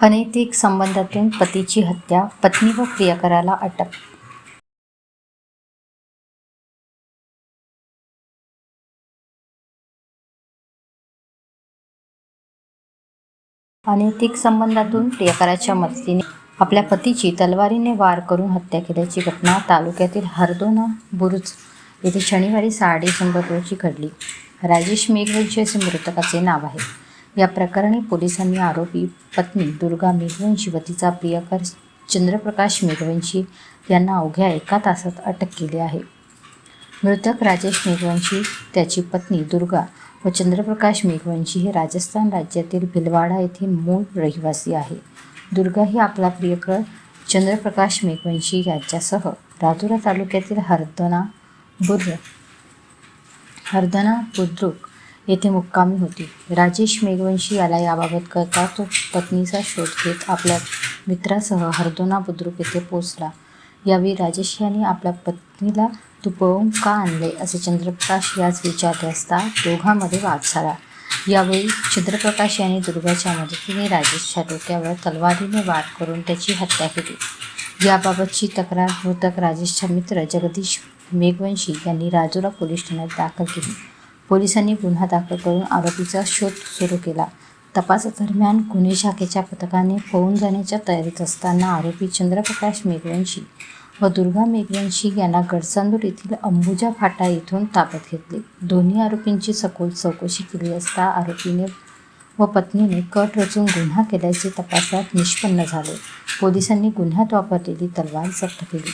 अनैतिक संबंधातून पतीची हत्या पत्नी व प्रियकराला अटक अनैतिक संबंधातून प्रियकराच्या मदतीने आपल्या पतीची तलवारीने वार करून हत्या केल्याची घटना तालुक्यातील हरदोना बुरुज येथे शनिवारी साडे शंभर रोजी घडली. राजेश मेघवंशी असे मृतकाचे नाव आहे. या प्रकरणी पोलिसांनी आरोपी पत्नी दुर्गा मेघवंशी व तिचा प्रियकर चंद्रप्रकाश मेघवंशी यांना अवघ्या एका तासात अटक केली आहे. मृतक राजेश मेघवंशी त्याची पत्नी दुर्गा व चंद्रप्रकाश मेघवंशी हे राजस्थान राज्यातील भिलवाडा येथील मूळ रहिवासी आहे. दुर्गा ही आपला प्रियकर चंद्रप्रकाश मेघवंशी यांच्यासह राजुरा तालुक्यातील हरदना बुर्र हरदना बुद्रुक येथे मुक्कामी होती. राजेश मेघवंशी याला याबाबत कळता तो पत्नीचा शोध घेत आपल्या मित्रासह हरदोना बुद्रुक येथे पोचला यावेळी राजेश यांनी आपल्या पत्नीला तुपवून का आणले असे चंद्रप्रकाश यास विचारले असता दोघांमध्ये वाद झाला. यावेळी चंद्रप्रकाश यांनी दुर्गाच्या मदतीने राजेशच्या डोक्यावर तलवारीने वार करून त्याची हत्या केली. याबाबतची तक्रार मृतक राजेशचा मित्र जगदीश मेघवंशी यांनी राजूला पोलीस ठाण्यात दाखल केली. पोलिसांनी गुन्हा दाखल करून आरोपीचा शोध सुरू केला. तपासादरम्यान गुन्हे शाखेच्या पथकाने पळून जाण्याच्या तयारीत असताना आरोपी चंद्रप्रकाश मेघवंशी व दुर्गा मेघवंशी यांना गडचांदूर येथील अंबुजा फाटा येथून ताब्यात घेतले. दोन्ही आरोपींची सखोल चौकशी केली असता आरोपीने व पत्नीने कट रचून गुन्हा केल्याचे तपासात निष्पन्न झाले. पोलिसांनी गुन्ह्यात वापरलेली तलवार जप्त केली.